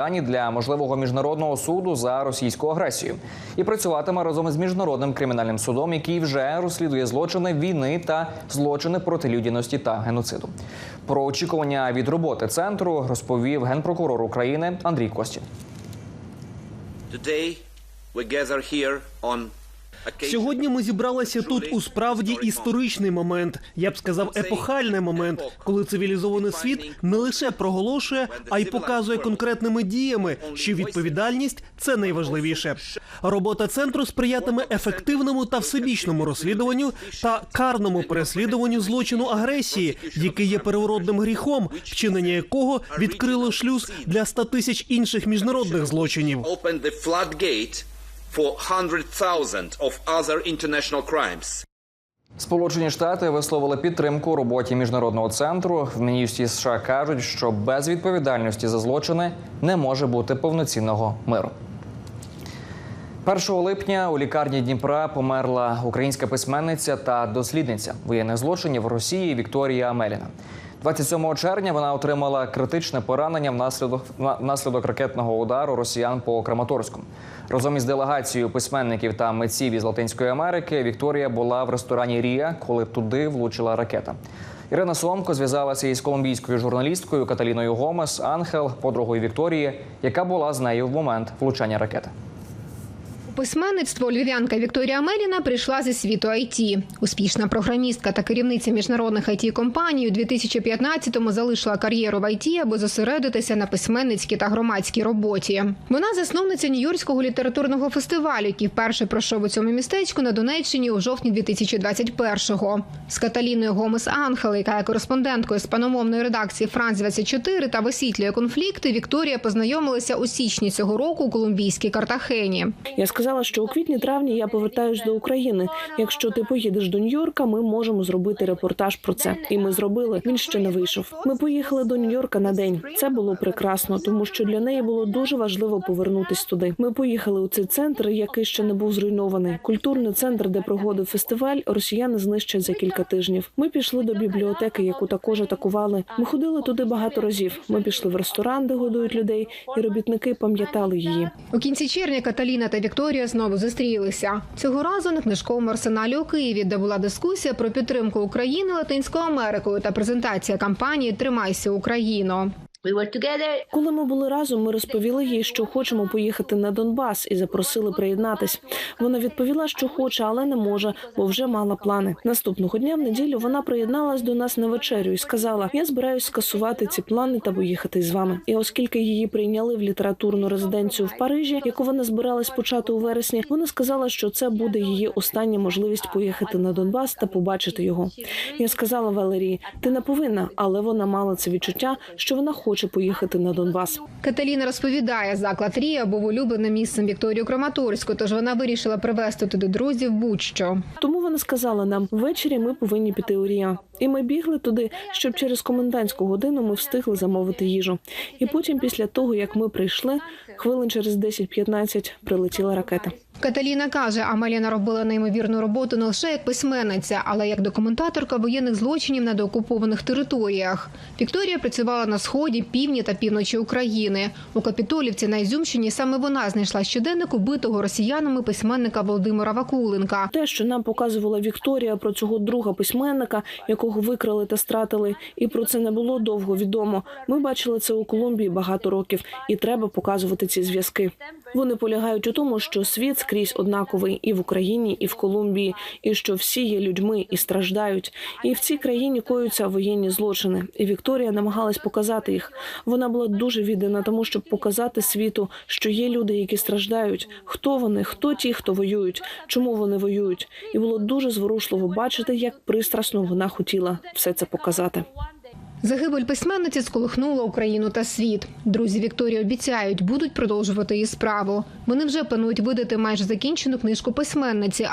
Дані для можливого міжнародного суду за російську агресію і працюватиме разом з міжнародним кримінальним судом, який вже розслідує злочини війни та злочини проти людяності та геноциду. Про очікування від роботи центру розповів генпрокурор України Андрій Костін. Today we gather here on Сьогодні ми зібралися тут у справді історичний момент. Я б сказав, епохальний момент, коли цивілізований світ не лише проголошує, а й показує конкретними діями, що відповідальність це найважливіше. Робота центру сприятиме ефективному та всебічному розслідуванню та карному переслідуванню злочину агресії, який є первородним гріхом, вчинення якого відкрило шлюз для 100 тисяч інших міжнародних злочинів. For 100,000 of other international crimes. Сполучені Штати висловили підтримку роботі міжнародного центру. В Міністрі США кажуть, що без відповідальності за злочини не може бути повноцінного миру. 1 липня у лікарні Дніпра померла українська письменниця та дослідниця воєнних злочинів Росії Вікторія Амеліна. 27 червня вона отримала критичне поранення внаслідок на- внаслідок ракетного удару росіян по Краматорську. Разом із делегацією письменників та митців із Латинської Америки Вікторія була в ресторані Рія, коли туди влучила ракета. Ірина Сомко зв'язалася із колумбійською журналісткою Каталіною Гомес Анхел, подругою Вікторії, яка була з нею в момент влучання ракети. Письменництво львів'янка Вікторія Меліна прийшла зі світу IT. Успішна програмістка та керівниця міжнародних it компаній у 2015-му залишила кар'єру в IT, аби зосередитися на письменницькій та громадській роботі. Вона засновниця Нью-Йоркського літературного фестивалю, який вперше пройшов у цьому містечку на Донеччині у жовтні 2021-го. З Каталіною Гомес Анхел, яка є кореспонденткою спаномовної редакції Франц 24 та висвітлює конфлікти, Вікторія познайомилася у січні цього року у колумбійській Картахені. Я сказала, що у квітні-травні я повертаюсь до України. Якщо ти поїдеш до Нью-Йорка, ми можемо зробити репортаж про це. І ми зробили. Він ще не вийшов. Ми поїхали до Нью-Йорка на день. Це було прекрасно, тому що для неї було дуже важливо повернутись туди. Ми поїхали у цей центр, який ще не був зруйнований. Культурний центр, де проходив фестиваль, росіяни знищать за кілька тижнів. Ми пішли до бібліотеки, яку також атакували. Ми ходили туди багато разів. Ми пішли в ресторан, де годують людей, і робітники пам'ятали її. У кінці червня Каталіна та Вікторія знову зустрілися. Цього разу на книжковому арсеналі у Києві, де була дискусія про підтримку України Латинською Америкою та презентація кампанії Тримайся Україно. Коли ми були разом, ми розповіли їй, що хочемо поїхати на Донбас і запросили приєднатись. Вона відповіла, що хоче, але не може, бо вже мала плани. Наступного дня в неділю вона приєдналась до нас на вечерю і сказала: Я збираюсь скасувати ці плани та поїхати з вами. І оскільки її прийняли в літературну резиденцію в Парижі, яку вона збиралась почати у вересні, вона сказала, що це буде її остання можливість поїхати на Донбас та побачити його. Я сказала Валерії, ти не повинна, але вона мала це відчуття, що вона хоче поїхати на Донбас. Каталіна розповідає, заклад Рія був улюбленим місцем Вікторії Краматорську, тож вона вирішила привезти туди друзів будь-що. Тому вона сказала нам, ввечері ми повинні піти у Ріа. І ми бігли туди, щоб через комендантську годину ми встигли замовити їжу. І потім, після того як ми прийшли, хвилин через 10-15 прилетіла ракета. Каталіна каже, Амеліна робила неймовірну роботу не лише як письменниця, але як документаторка воєнних злочинів на деокупованих територіях. Вікторія працювала на сході, півдні та півночі України. У Капітолівці на Ізюмщині саме вона знайшла щоденник убитого росіянами письменника Володимира Вакуленка. Те, що нам показувала Вікторія про цього друга письменника, якого викрали та стратили, і про це не було довго відомо. Ми бачили це у Колумбії багато років, і треба показувати ці зв'язки. Вони полягають у тому, що світ скрізь однаковий і в Україні, і в Колумбії, і що всі є людьми і страждають. І в цій країні коються воєнні злочини. І Вікторія намагалась показати їх. Вона була дуже віддана тому, щоб показати світу, що є люди, які страждають. Хто вони, хто ті, хто воюють, чому вони воюють. І було дуже зворушливо бачити, як пристрасно вона хотіла все це показати. Загибель письменниці сколихнула Україну та світ. Друзі Вікторії обіцяють, будуть продовжувати її справу. Вони вже планують видати майже закінчену книжку письменниці.